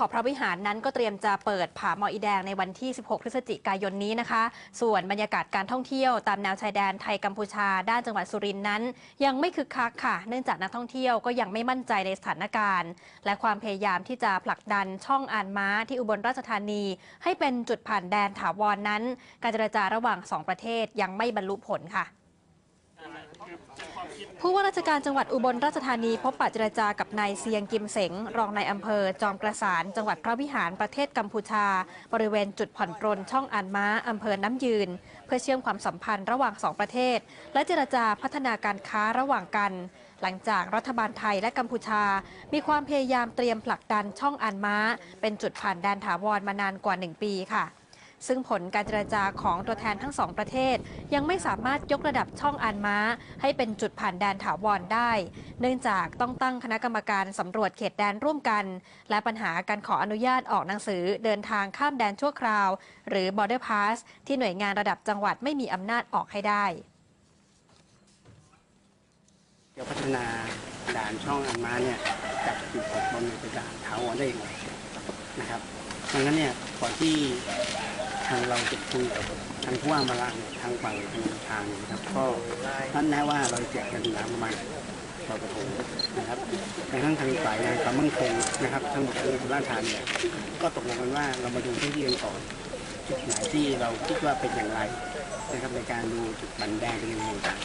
ขอพระวิหารนั้นก็เตรียมจะเปิดผาหมออีแดงในวันที่ 16 พฤศจิกายนนี้นะคะ ส่วนบรรยากาศการท่องเที่ยวตามแนวชายแดนไทยกัมพูชาด้านจังหวัดสุรินทร์นั้น ยังไม่คึกคักค่ะ เนื่องจากนักท่องเที่ยวก็ยังไม่มั่นใจในสถานการณ์ และความพยายามที่จะผลักดันช่องอ่านม้าที่อุบลราชธานี ให้เป็นจุดผ่านแดนถาวรนนั้น การเจรจาระหว่างสองประเทศยังไม่บรรลุผลค่ะ ผู้ว่าราชการจังหวัดอุบลราชธานีพบปะเจรจากับนายเซียงกิมเสง รองนายอำเภอ จอมประสานจังหวัดพระวิหารประเทศกัมพูชา บริเวณจุดผ่อนปรนช่องอ่านม้าอำเภอน้ำยืน เพื่อเชื่อมความสัมพันธ์ระหว่างสองประเทศ และเจรจาพัฒนาการค้าระหว่างกัน หลังจากรัฐบาลไทยและกัมพูชา มีความพยายามเตรียมผลักดันช่องอ่านม้า เป็นจุดผ่านแดนถาวรมานานกว่า 1 ปีค่ะ ซึ่งผลการเจรจาของตัวแทนทั้งสองประเทศ ยังไม่สามารถยกระดับช่องอานม้า ให้เป็นจุดผ่านแดนถาวรได้ เนื่องจากต้องตั้งคณะกรรมการสำรวจเขตแดนร่วมกัน และปัญหาการขออนุญาตออกหนังสือเดินทางข้ามแดนชั่วคราว หรือ border pass ที่หน่วยงานระดับจังหวัดไม่มีอำนาจออกให้ได้เดี๋ยวพัฒนาด่านช่องอันมาเนี่ยจากจุดผ่อนปลนเป็นด่านถาวรได้อย่างไร นะครับดังนั้นเนี่ยก่อนที่ทางเราจะคุยกับทางผู้ว่ามาลางทางฝั่งทางทางนะครับก็นั่นแน่ว่าเราจะกันน้ำประมาณเรากระทงนะครับในทั้งทางฝ่ายงานความมั่นคงนะครับทั้งหมดทั้งสุราษฎร์ธานเนี่ยก็ตกลงกันว่าเรามาดูพื้นที่กันก่อนจุดไหนที่เราคิดว่าเป็นอย่างไรนะครับในการดูจุดบันแดงเป็นยังไงต่าง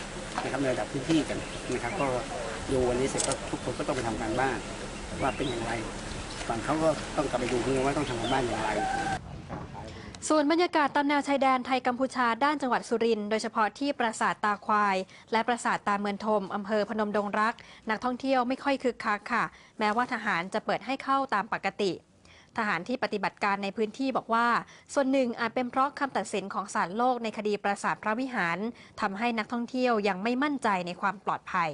นะครับในระดับพื้นที่กันนะครับ ก็ดูวันนี้เสร็จก็ทุกคนก็ต้องไปทำการบ้านว่าเป็นอย่างไร ฝั่งเขาก็ต้องกลับไปดูเพื่อว่าต้องทำการบ้านอย่างไรส่วนบรรยากาศตามแนวชายแดนไทยกัมพูชาด้านจังหวัดสุรินทร์โดยเฉพาะที่ปราสาทตาควาย และปราสาทตาเมือนทมอำเภอพนมดงรัก นักท่องเที่ยวไม่ค่อยคึกคักค่ะ แม้ว่าทหารจะเปิดให้เข้าตามปกติ ทหารที่ปฏิบัติการในพื้นที่บอกว่า ส่วนหนึ่งอาจเป็นเพราะคำตัดสินของศาลโลกในคดีปราสาทพระวิหารทำให้นักท่องเที่ยวยังไม่มั่นใจในความปลอดภัย